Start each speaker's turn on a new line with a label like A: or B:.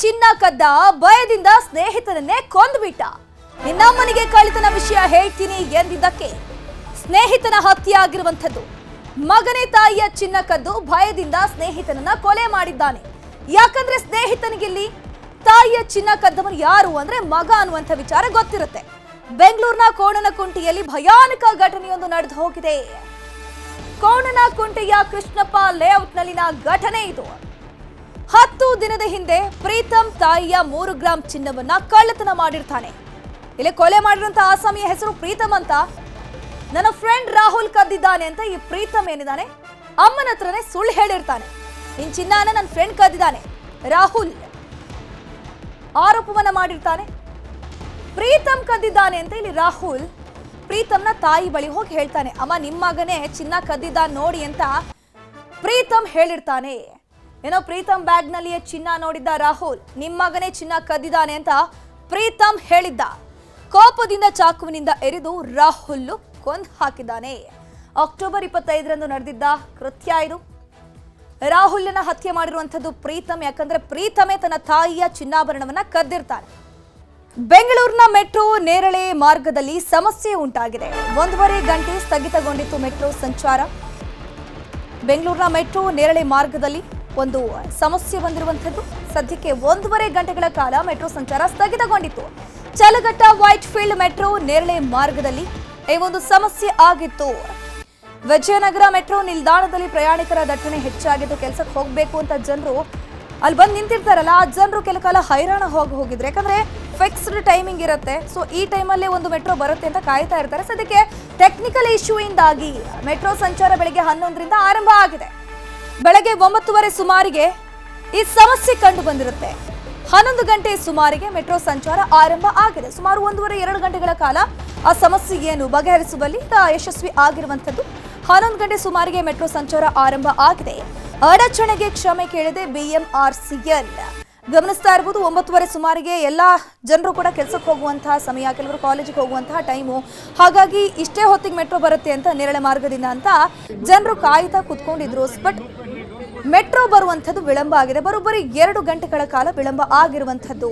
A: ಚಿನ್ನ ಕದ್ದ ಭಯದಿಂದ ಸ್ನೇಹಿತನನ್ನೇ ನಿನ್ನ ನಿನ್ನಮ್ಮನಿಗೆ ಕಳಿತನ ವಿಷಯ ಹೇಳ್ತೀನಿ ಎಂದಿದ್ದಕ್ಕೆ ಸ್ನೇಹಿತನ ಹತ್ಯೆ ಆಗಿರುವಂಥದ್ದು ಮಗನೇ ತಾಯಿಯ ಚಿನ್ನ ಕದ್ದು ಭಯದಿಂದ ಸ್ನೇಹಿತನನ್ನ ಕೊಲೆ ಮಾಡಿದ್ದಾನೆ. ಯಾಕಂದ್ರೆ ಸ್ನೇಹಿತನಿಗಿಲ್ಲಿ ತಾಯಿಯ ಚಿನ್ನ ಕದ್ದವನು ಯಾರು ಅಂದ್ರೆ ಮಗ ಅನ್ನುವಂಥ ವಿಚಾರ ಗೊತ್ತಿರುತ್ತೆ. ಬೆಂಗಳೂರಿನ ಕೋಣನಕುಂಟಿಯಲ್ಲಿ ಭಯಾನಕ ಘಟನೆಯೊಂದು ನಡೆದು ಹೋಗಿದೆ. ಕೋಣನಕುಂಟೆಯ ಕೃಷ್ಣಪ್ಪ ಲೇಔಟ್ನಲ್ಲಿನ ಘಟನೆ ಇದು. ದಿನದ ಹಿಂದೆ ಪ್ರೀತಮ್ ತಾಯಿಯ ಮೂರು ಗ್ರಾಂ ಚಿನ್ನವನ್ನ ಕಳ್ಳತನ ಮಾಡಿರ್ತಾನೆ. ಇಲ್ಲಿ ಕೊಲೆ ಮಾಡಿರುವಂತ ಆಸಾಮಿಯ ಹೆಸರು ಪ್ರೀತಮ್ ಅಂತ. ನನ್ನ ಫ್ರೆಂಡ್ ರಾಹುಲ್ ಕದ್ದಿದ್ದಾನೆ ಅಂತ ಈ ಪ್ರೀತಮ್ ಏನಿದ್ದಾನೆ? ಅಮ್ಮನ ಹತ್ರನೇ ಸುಳ್ಳು ಹೇಳಿರ್ತಾನೆ. ನಿನ್ ಚಿನ್ನಾನ ನನ್ನ ಫ್ರೆಂಡ್ ಕದ್ದಿದ್ದಾನೆ. ರಾಹುಲ್ ಆರೋಪವನ್ನ ಮಾಡಿರ್ತಾನೆ. ಪ್ರೀತಮ್ ಕದ್ದಿದ್ದಾನೆ ಅಂತ ಇಲ್ಲಿ ರಾಹುಲ್ ಪ್ರೀತಮ್ನ ತಾಯಿ ಬಳಿ ಹೋಗಿ ಹೇಳ್ತಾನೆ. ಅಮ್ಮ ನಿಮ್ಮ ಮಗನೇ ಚಿನ್ನ ಕದ್ದಿದ್ದ ನೋಡಿ ಅಂತ ಪ್ರೀತಮ್ ಹೇಳಿರ್ತಾನೆ. ಏನೋ ಪ್ರೀತಮ್ ಬ್ಯಾಗ್ನಲ್ಲಿಯೇ ಚಿನ್ನ ನೋಡಿದ್ದ ರಾಹುಲ್ ನಿಮ್ಮ ಮಗನೇ ಚಿನ್ನ ಕದ್ದಿದ್ದಾನೆ ಅಂತ ಪ್ರೀತಮ್ ಹೇಳಿದ್ದ. ಕೋಪದಿಂದ ಚಾಕುವಿನಿಂದ ಎರಿದು ರಾಹುಲ್ ಕೊಂದು ಹಾಕಿದ್ದಾನೆ. ಅಕ್ಟೋಬರ್ ಇಪ್ಪತ್ತೈದರಂದು ನಡೆದಿದ್ದ ಕೃತ್ಯ ಇದು. ರಾಹುಲ್ನ ಹತ್ಯೆ ಮಾಡಿರುವಂಥದ್ದು ಪ್ರೀತಮ್, ಯಾಕಂದ್ರೆ ಪ್ರೀತಮೇ ತನ್ನ ತಾಯಿಯ ಚಿನ್ನಾಭರಣವನ್ನ ಕದ್ದಿರ್ತಾನೆ. ಬೆಂಗಳೂರಿನ ಮೆಟ್ರೋ ನೇರಳೆ ಮಾರ್ಗದಲ್ಲಿ ಸಮಸ್ಯೆ ಉಂಟಾಗಿದೆ. ಒಂದೂವರೆ ಗಂಟೆ ಸ್ಥಗಿತಗೊಂಡಿತ್ತು ಮೆಟ್ರೋ ಸಂಚಾರ. ಬೆಂಗಳೂರಿನ ಮೆಟ್ರೋ ನೇರಳೆ ಮಾರ್ಗದಲ್ಲಿ ಒಂದು ಸಮಸ್ಯೆ ಬಂದಿರುವಂಥದ್ದು. ಸದ್ಯಕ್ಕೆ ಒಂದೂವರೆ ಗಂಟೆಗಳ ಕಾಲ ಮೆಟ್ರೋ ಸಂಚಾರ ಸ್ಥಗಿತಗೊಂಡಿತ್ತು. ಚಲಘಟ್ಟ ವೈಟ್ ಫೀಲ್ಡ್ ಮೆಟ್ರೋ ನೇರಳೆ ಮಾರ್ಗದಲ್ಲಿ ಈ ಒಂದು ಸಮಸ್ಯೆ ಆಗಿತ್ತು. ವಿಜಯನಗರ ಮೆಟ್ರೋ ನಿಲ್ದಾಣದಲ್ಲಿ ಪ್ರಯಾಣಿಕರ ದಟ್ಟಣೆ ಹೆಚ್ಚಾಗಿದ್ದು ಕೆಲಸಕ್ಕೆ ಹೋಗಬೇಕು ಅಂತ ಜನರು ಅಲ್ಲಿ ಬಂದು ನಿಂತಿರ್ತಾರಲ್ಲ, ಆ ಜನರು ಕೆಲ ಕಾಲ ಹೈರಾಣ ಹೋಗಿ ಹೋಗಿದ್ರು. ಯಾಕಂದ್ರೆ ಫಿಕ್ಸ್ಡ್ ಟೈಮಿಂಗ್ ಇರುತ್ತೆ. ಸೊ ಈ ಟೈಮಲ್ಲೇ ಒಂದು ಮೆಟ್ರೋ ಬರುತ್ತೆ ಅಂತ ಕಾಯ್ತಾ ಇರ್ತಾರೆ. ಸದ್ಯಕ್ಕೆ ಟೆಕ್ನಿಕಲ್ ಇಶ್ಯೂ ಇಂದಾಗಿ ಮೆಟ್ರೋ ಸಂಚಾರ ಬೆಳಗ್ಗೆ ಹನ್ನೊಂದರಿಂದ ಆರಂಭ ಆಗಿದೆ. ಬೆಳಗ್ಗೆ ಒಂಬತ್ತುವರೆ ಸುಮಾರಿಗೆ ಈ ಸಮಸ್ಯೆ ಕಂಡು ಬಂದಿರುತ್ತೆ. ಹನ್ನೊಂದು ಗಂಟೆ ಸುಮಾರಿಗೆ ಮೆಟ್ರೋ ಸಂಚಾರ ಆರಂಭ ಆಗಿದೆ. ಸುಮಾರು ಒಂದೂವರೆ ಎರಡು ಗಂಟೆಗಳ ಕಾಲ ಆ ಸಮಸ್ಯೆಯನ್ನು ಬಗೆಹರಿಸುವಲ್ಲಿ ಯಶಸ್ವಿ ಆಗಿರುವಂಥದ್ದು ಹನ್ನೊಂದು ಗಂಟೆ ಸುಮಾರಿಗೆ ಮೆಟ್ರೋ ಸಂಚಾರ ಆರಂಭ ಆಗಿದೆ. ಅಡಚಣೆಗೆ ಕ್ಷಮೆ ಕೇಳಿದೆ ಬಿಎಂಆರ್ಸಿಎಲ್. ಗಮನಿಸ್ತಾ ಇರ್ಬೋದು, ಒಂಬತ್ತುವರೆ ಸುಮಾರಿಗೆ ಎಲ್ಲ ಜನರು ಕೂಡ ಕೆಲಸಕ್ಕೆ ಹೋಗುವಂತಹ ಸಮಯ, ಕೆಲವರು ಕಾಲೇಜಿಗೆ ಹೋಗುವಂತಹ ಟೈಮು. ಹಾಗಾಗಿ ಇಷ್ಟೇ ಹೊತ್ತಿಗೆ ಮೆಟ್ರೋ ಬರುತ್ತೆ ಅಂತ ನೇರಳೆ ಮಾರ್ಗದಿಂದ ಅಂತ ಜನರು ಕಾಯ್ತಾ ಕುತ್ಕೊಂಡಿದ್ರು. ಬಟ್ ಮೆಟ್ರೋ ಬರುವಂಥದ್ದು ವಿಳಂಬ ಆಗಿದೆ. ಬರೋಬ್ಬರಿ ಎರಡು ಗಂಟೆಗಳ ಕಾಲ ವಿಳಂಬ ಆಗಿರುವಂಥದ್ದು.